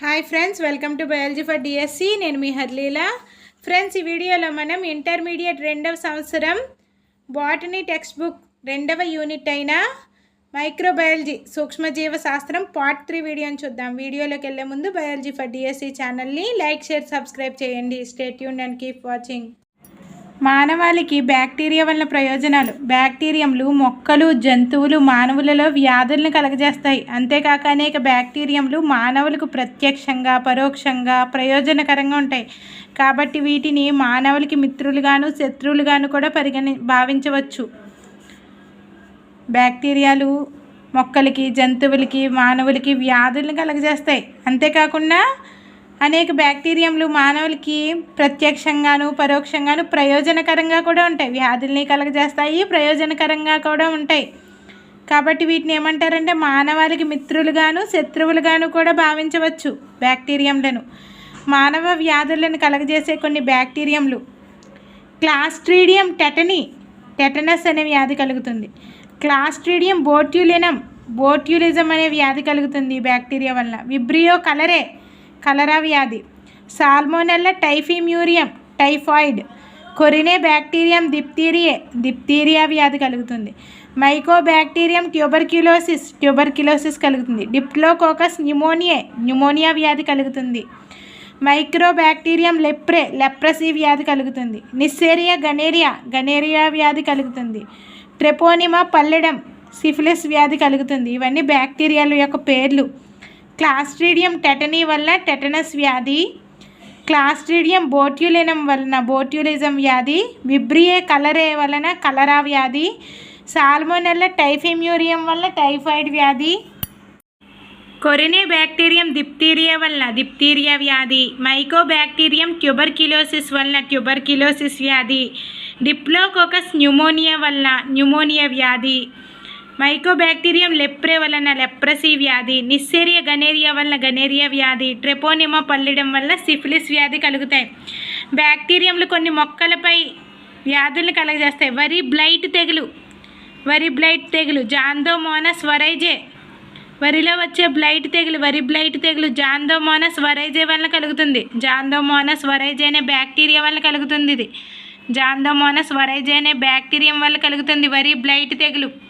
Hi friends welcome to biology for DSC నేను మీ హర్లీల. Friends ఈ వీడియోలో మనం ఇంటర్మీడియట్ రెండవ సంవత్సరం బాటనీ టెక్స్ట్ బుక్ రెండవ యూనిట్ అయిన మైక్రోబయాలజీ సూక్ష్మజీవ శాస్త్రం పార్ట్ త్రీ వీడియోని చూద్దాం. వీడియోలోకి వెళ్ళే ముందు బయాలజీ ఫర్ డిఎస్సి ఛానల్ని లైక్ షేర్ సబ్స్క్రైబ్ చేయండి. స్టేట్ యూన్ అండ్ కీప్ వాచింగ్ మానవాళికి బ్యాక్టీరియా వలన ప్రయోజనాలు. బ్యాక్టీరియంలు మొక్కలు జంతువులు మానవులలో వ్యాధులను కలగజేస్తాయి. అంతేకాక అనేక బ్యాక్టీరియంలు మానవులకు ప్రత్యక్షంగా పరోక్షంగా ప్రయోజనకరంగా ఉంటాయి. కాబట్టి వీటిని మానవులకి మిత్రులుగాను శత్రువులుగాను కూడా పరిగణి భావించవచ్చు. బ్యాక్టీరియాలు మొక్కలకి జంతువులకి మానవులకి వ్యాధులను కలగజేస్తాయి. అంతేకాకుండా అనేక బ్యాక్టీరియంలు మానవులకి ప్రత్యక్షంగాను పరోక్షంగాను ప్రయోజనకరంగా కూడా ఉంటాయి. వ్యాధుల్ని కలగజేస్తాయి ప్రయోజనకరంగా కూడా ఉంటాయి. కాబట్టి వీటిని ఏమంటారంటే మానవాళికి మిత్రులుగాను శత్రువులుగాను కూడా భావించవచ్చు బ్యాక్టీరియంలను. మానవ వ్యాధులను కలగజేసే కొన్ని బ్యాక్టీరియంలు. క్లాస్ట్రీడియం టెటనీ టెటనస్ అనే వ్యాధి కలుగుతుంది. క్లాస్ట్రీడియం బోట్యులినం బోట్యులిజం అనే వ్యాధి కలుగుతుంది ఈ బ్యాక్టీరియా వల్ల విబ్రియో కలరే కలరా వ్యాధి సాల్మోనెల్ల టైఫిమ్యూరియం typhoid corynebacterium diphtheriae diphtheria వ్యాధి కలుగుతుంది. మైకో బ్యాక్టీరియం ట్యూబర్క్యులోసిస్ ట్యూబర్క్యులోసిస్ కలుగుతుంది. డిప్లోకోకస్ న్యూమోనియే న్యూమోనియా వ్యాధి కలుగుతుంది. మైక్రో బ్యాక్టీరియం లెప్రే లెప్రసీ వ్యాధి కలుగుతుంది. నిస్సేరియా గనేరియా గనేరియా వ్యాధి కలుగుతుంది. ట్రెపోనిమా పల్లెడం సిఫిలిస్ వ్యాధి కలుగుతుంది. ఇవన్నీ బ్యాక్టీరియాల యొక్క పేర్లు. క్లాస్ట్రీడియం టెటనీ వల్ల టెటనస్ వ్యాధి క్లాస్ట్రీడియం బోట్యులినం వలన బోట్యులిజం వ్యాధి విబ్రియే కలరే వలన కలరా వ్యాధి సాల్మోనెల్ల టైఫిమ్యూరియం వల్ల టైఫాయిడ్ వ్యాధి కొరినే బ్యాక్టీరియం దిప్తీరియా వల్ల దిప్తీరియా వ్యాధి మైకో బ్యాక్టీరియం ట్యూబర్కిలోసిస్ వలన ట్యూబర్కిలోసిస్ వ్యాధి డిప్లోకోకస్ న్యూమోనియా వల్ల న్యూమోనియా వ్యాధి మైకోబ్యాక్టీరియం లెప్రే వలన లెప్రసీ వ్యాధి నిస్సేరియా గనేరియా వలన గనేరియా వ్యాధి ట్రెపోనిమా పల్లెడం వల్ల సిఫిలిస్ వ్యాధి కలుగుతాయి. బ్యాక్టీరియంలు కొన్ని మొక్కలపై వ్యాధులను కలగజేస్తాయి. వరి బ్లైట్ తెగులు వరి బ్లైట్ తెగులు జాందోమోనస్ వరైజే వరిలో వచ్చే బ్లైట్ తెగులు వరి బ్లైట్ తెగులు జాందోమోనస్ వరైజే వలన కలుగుతుంది. జాందోమోనస్ వరైజే అనే బ్యాక్టీరియా వలన కలుగుతుంది ఇది. జాందోమోనస్ వరైజే అనే బ్యాక్టీరియం వల్ల కలుగుతుంది. వరి బ్లైట్ తెగులు.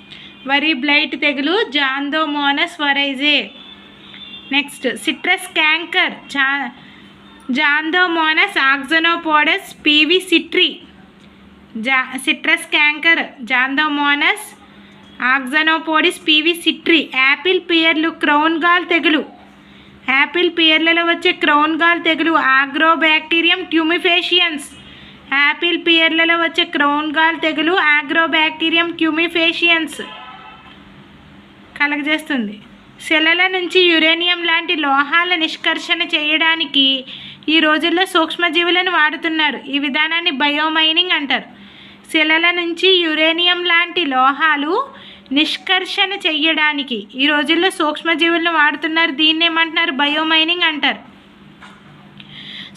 వరి బ్లైట్ తెగులు xanthomonas oryzae. Next citrus canker xa xanthomonas axonopodis P V citri. జా citrus canker xanthomonas axonopodis P V citri. Apple పియర్లు crown gall తెగులు. యాపిల్ పియర్లలో వచ్చే క్రౌన్ గాల్ తెగులు ఆగ్రోబ్యాక్టీరియం ట్యూమిఫేషియన్స్. యాపిల్ పియర్లలో వచ్చే క్రౌన్ గాల్ తెగులు ఆగ్రోబ్యాక్టీరియం ట్యూమిఫేషియన్స్. కలగజేస్తుంది. శిలల నుంచి యురేనియం లాంటి లోహాల నిష్కర్షణ చేయడానికి ఈ రోజుల్లో సూక్ష్మజీవులను వాడుతున్నారు. ఈ విధానాన్ని బయోమైనింగ్ అంటారు. శిలల నుంచి యురేనియం లాంటి లోహాలు నిష్కర్షణ చేయడానికి ఈ రోజుల్లో సూక్ష్మజీవులను వాడుతున్నారు. దీన్ని ఏమంటున్నారు బయోమైనింగ్ అంటారు.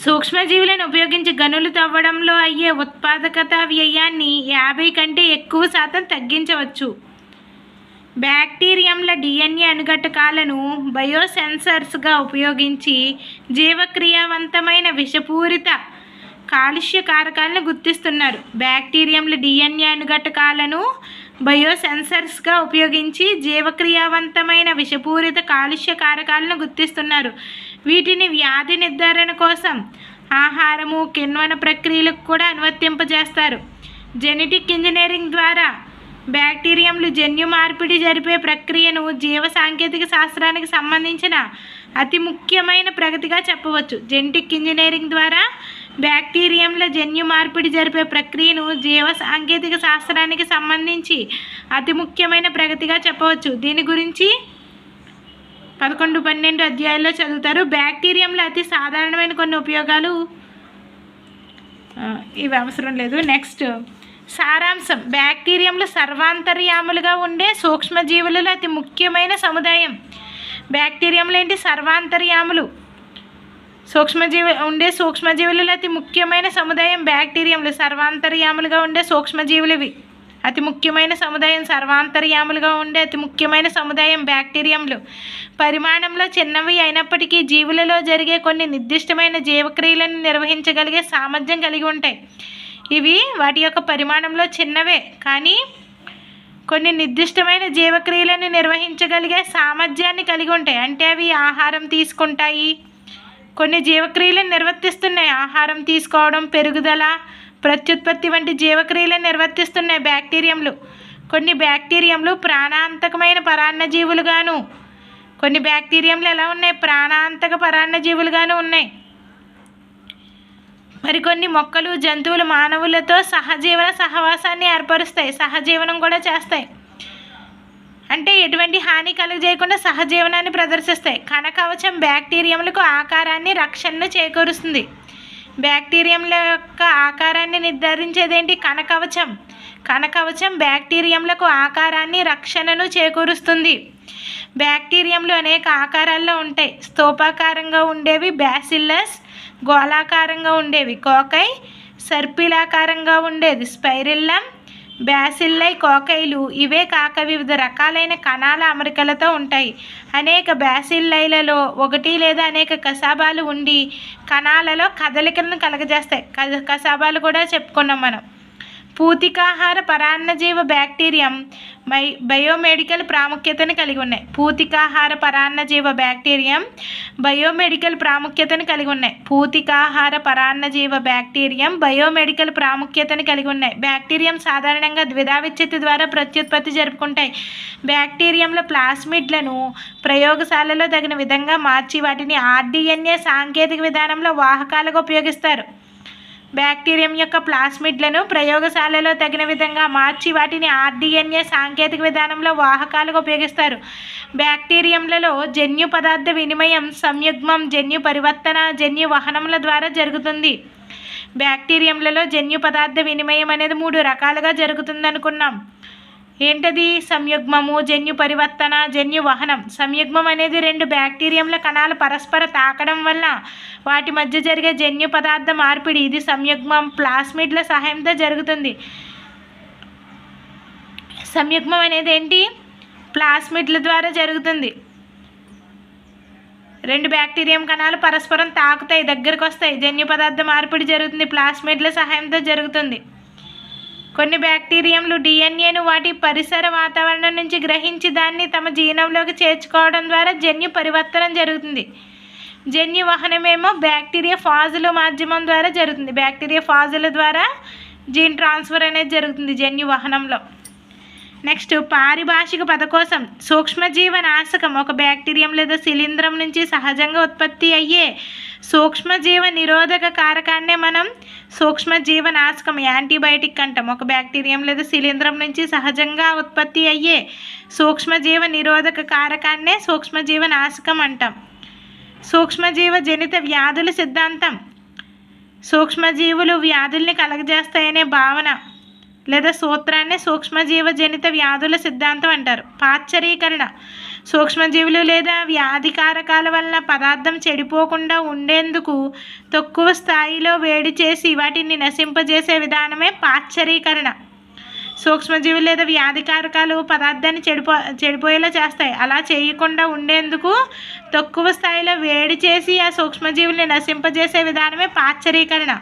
సూక్ష్మజీవులను ఉపయోగించి గనులు తవ్వడంలో అయ్యే ఉత్పాదకత వ్యయాన్ని యాభై కంటే ఎక్కువ శాతం తగ్గించవచ్చు. బ్యాక్టీరియంల డిఎన్ఏ అనుఘటకాలను బయోసెన్సర్స్గా ఉపయోగించి జీవక్రియావంతమైన విషపూరిత కాలుష్య కారకాలను గుర్తిస్తున్నారు. బ్యాక్టీరియంల డిఎన్ఏ అనుఘటకాలను బయోసెన్సర్స్గా ఉపయోగించి జీవక్రియావంతమైన విషపూరిత కాలుష్య కారకాలను గుర్తిస్తున్నారు. వీటిని వ్యాధి నిర్ధారణ కోసం ఆహారము కిణ్వన ప్రక్రియలకు కూడా అనువర్తింపజేస్తారు. జెనెటిక్ ఇంజనీరింగ్ ద్వారా బ్యాక్టీరియంలు జన్యు మార్పిడి జరిపే ప్రక్రియను జీవ సాంకేతిక శాస్త్రానికి సంబంధించిన అతి ముఖ్యమైన ప్రగతిగా చెప్పవచ్చు. జెనెటిక్ ఇంజనీరింగ్ ద్వారా బ్యాక్టీరియంల జన్యు మార్పిడి జరిపే ప్రక్రియను జీవ సాంకేతిక శాస్త్రానికి సంబంధించి అతి ముఖ్యమైన ప్రగతిగా చెప్పవచ్చు. దీని గురించి పదకొండు పన్నెండు అధ్యాయాల్లో చదువుతారు. బ్యాక్టీరియంలో అతి సాధారణమైన కొన్ని ఉపయోగాలు ఇవి అవసరం లేదు. నెక్స్ట్ సారాంశం. బ్యాక్టీరియంలు సర్వాంతర్యాములుగా ఉండే సూక్ష్మజీవులలో అతి ముఖ్యమైన సముదాయం. బ్యాక్టీరియంలు ఏంటి? సర్వాంతర్యాములు. సూక్ష్మజీవి ఉండే సూక్ష్మజీవులలో అతి ముఖ్యమైన సముదాయం బ్యాక్టీరియంలు. సర్వాంతర్యాములుగా ఉండే సూక్ష్మజీవులు ఇవి అతి ముఖ్యమైన సముదాయం సర్వాంతర్యాములుగా ఉండే అతి ముఖ్యమైన సముదాయం బ్యాక్టీరియంలు. పరిమాణంలో చిన్నవి అయినప్పటికీ జీవులలో జరిగే కొన్ని నిర్దిష్టమైన జీవక్రియలను నిర్వహించగలిగే సామర్థ్యం కలిగి ఉంటాయి. ఇవి వాటి యొక్క పరిమాణంలో చిన్నవే కానీ కొన్ని నిర్దిష్టమైన జీవక్రియలను నిర్వహించగలిగే సామర్థ్యాన్ని కలిగి ఉంటాయి. అంటే అవి ఆహారం తీసుకుంటాయి కొన్ని జీవక్రియలను నిర్వర్తిస్తున్నాయి. ఆహారం తీసుకోవడం పెరుగుదల ప్రత్యుత్పత్తి వంటి జీవక్రియలను నిర్వర్తిస్తున్నాయి బ్యాక్టీరియంలు. కొన్ని బ్యాక్టీరియంలు ప్రాణాంతకమైన పరాన్నజీవులుగాను కొన్ని బ్యాక్టీరియంలు ఎలా ఉన్నాయి? ప్రాణాంతక పరాన్నజీవులుగాను ఉన్నాయి. మరికొన్ని మొక్కలు జంతువులు మానవులతో సహజీవన సహవాసాన్ని ఏర్పరుస్తాయి. సహజీవనం కూడా చేస్తాయి. అంటే ఎటువంటి హాని కలుగజేయకుండా సహజీవనాన్ని ప్రదర్శిస్తాయి. కణకవచం బ్యాక్టీరియంలకు ఆకారాన్ని రక్షణను చేకూరుస్తుంది. బ్యాక్టీరియంల యొక్క ఆకారాన్ని నిర్ధారించేదేంటి? కణకవచం. కణకవచం బ్యాక్టీరియంలకు ఆకారాన్ని రక్షణను చేకూరుస్తుంది. బ్యాక్టీరియంలు అనేక ఆకారాల్లో ఉంటాయి. స్తూపాకారంగా ఉండేవి బ్యాసిల్లస్ గోళాకారంగా ఉండేవి. కోకై సర్పిలాకారంగా ఉండేది. స్పైరిల్లం బ్యాసిల్లై కోకైలు ఇవే కాక వివిధ రకాలైన కణాల అమరికలతో ఉంటాయి. అనేక బ్యాసిల్లైలలో ఒకటి లేదా అనేక కసాబాలు ఉండి కణాలలో కదలికలను కలగజేస్తాయి. కసాబాలు కూడా చెప్పుకున్నాం మనం. పూతికాహార పరాన్నజీవ బ్యాక్టీరియం బై బయోమెడికల్ ప్రాముఖ్యతను కలిగి ఉన్నాయి. పూతికాహార పరాన్నజీవ బ్యాక్టీరియం బయోమెడికల్ ప్రాముఖ్యతను కలిగి ఉన్నాయి. పూతికాహార పరాన్నజీవ బ్యాక్టీరియం బయోమెడికల్ ప్రాముఖ్యతను కలిగి ఉన్నాయి. బ్యాక్టీరియం సాధారణంగా ద్విధావిచ్ఛిత్తి ద్వారా ప్రత్యుత్పత్తి జరుపుకుంటాయి. బ్యాక్టీరియంలో ప్లాస్మిడ్లను ప్రయోగశాలలో తగిన విధంగా మార్చి వాటిని ఆర్డిఎన్ఏ సాంకేతిక విధానంలో వాహకాలుగా ఉపయోగిస్తారు. బ్యాక్టీరియం యొక్క ప్లాస్మిడ్లను ప్రయోగశాలలో తగిన విధంగా మార్చి వాటిని ఆర్డిఎన్ఏ సాంకేతిక విధానంలో వాహకాలుగా ఉపయోగిస్తారు. బ్యాక్టీరియంలలో జన్యు పదార్థ వినిమయం సంయుగ్మం జన్యు పరివర్తన జన్యు వహనముల ద్వారా జరుగుతుంది. బ్యాక్టీరియంలలో జన్యు పదార్థ వినిమయం అనేది మూడు రకాలుగా జరుగుతుంది అనుకున్నాం ఏంటది? సంయుగ్మము జన్యు పరివర్తన జన్యు వహనం. సంయుగ్మం అనేది రెండు బ్యాక్టీరియంల కణాలు పరస్పర తాకడం వల్ల వాటి మధ్య జరిగే జన్యు పదార్థ మార్పిడి. ఇది సంయుగ్మం ప్లాస్మిడ్ల సహాయంతో జరుగుతుంది. సంయుగ్మం అనేది ఏంటి? ప్లాస్మిడ్ల ద్వారా జరుగుతుంది. రెండు బ్యాక్టీరియం కణాలు పరస్పరం తాకుతాయి దగ్గరకు వస్తాయి జన్యు పదార్థ మార్పిడి జరుగుతుంది. ప్లాస్మిడ్ల సహాయంతో జరుగుతుంది. కొన్ని బ్యాక్టీరియంలు డిఎన్ఏను వాటి పరిసర వాతావరణం నుంచి గ్రహించి దాన్ని తమ జీనంలోకి చేర్చుకోవడం ద్వారా జన్యు పరివర్తనం జరుగుతుంది. జన్యు వహనమేమో బ్యాక్టీరియా ఫాజుల మాధ్యమం ద్వారా జరుగుతుంది. బ్యాక్టీరియా ఫాజుల ద్వారా జీన్ ట్రాన్స్ఫర్ అనేది జరుగుతుంది జన్యు వహనంలో. నెక్స్ట్ పారిభాషిక పదకోశం. సూక్ష్మజీవ నాశకం. ఒక బ్యాక్టీరియం లేదా శిలీంధ్రం నుంచి సహజంగా ఉత్పత్తి అయ్యే సూక్ష్మజీవ నిరోధక కారకాన్నే మనం సూక్ష్మజీవ నాశకం యాంటీబయాటిక్ అంటాం. ఒక బ్యాక్టీరియం లేదా శిలీంధ్రం నుంచి సహజంగా ఉత్పత్తి అయ్యే సూక్ష్మజీవ నిరోధక కారకాన్నే సూక్ష్మజీవ నాశకం అంటాం. సూక్ష్మజీవ జనిత వ్యాధుల సిద్ధాంతం. సూక్ష్మజీవులు వ్యాధుల్ని కలగజేస్తాయనే భావన లేదా సూత్రాన్ని సూక్ష్మజీవ జనిత వ్యాధుల సిద్ధాంతం అంటారు. పాశ్చరీకరణ సూక్ష్మజీవులు లేదా వ్యాధి కారకాల వలన పదార్థం చెడిపోకుండా ఉండేందుకు తక్కువ స్థాయిలో వేడి చేసి వాటిని నశింపజేసే విధానమే పాశ్చరీకరణ. సూక్ష్మజీవులు లేదా వ్యాధి కారకాలు పదార్థాన్ని చెడిపో చెడిపోయేలా చేస్తాయి. అలా చేయకుండా ఉండేందుకు తక్కువ స్థాయిలో వేడి చేసి ఆ సూక్ష్మజీవుల్ని నశింపజేసే విధానమే పాశ్చరీకరణ.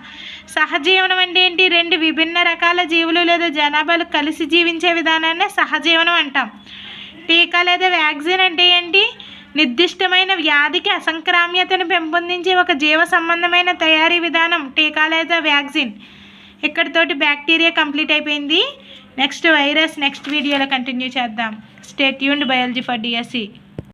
సహజీవనం అంటే ఏంటి? రెండు విభిన్న రకాల జీవులు లేదా జనాభాలు కలిసి జీవించే విధానాన్ని సహజీవనం అంటాం. టీకా లేదా వ్యాక్సిన్ అంటే ఏంటి? నిర్దిష్టమైన వ్యాధికి అసంక్రామ్యతను పెంపొందించే ఒక జీవ సంబంధమైన తయారీ విధానం టీకా లేదా వ్యాక్సిన్. ఇక్కడితోటి బ్యాక్టీరియా కంప్లీట్ అయిపోయింది. నెక్స్ట్ వైరస్ నెక్స్ట్ వీడియోలో కంటిన్యూ చేద్దాం. Stay tuned biology for DSC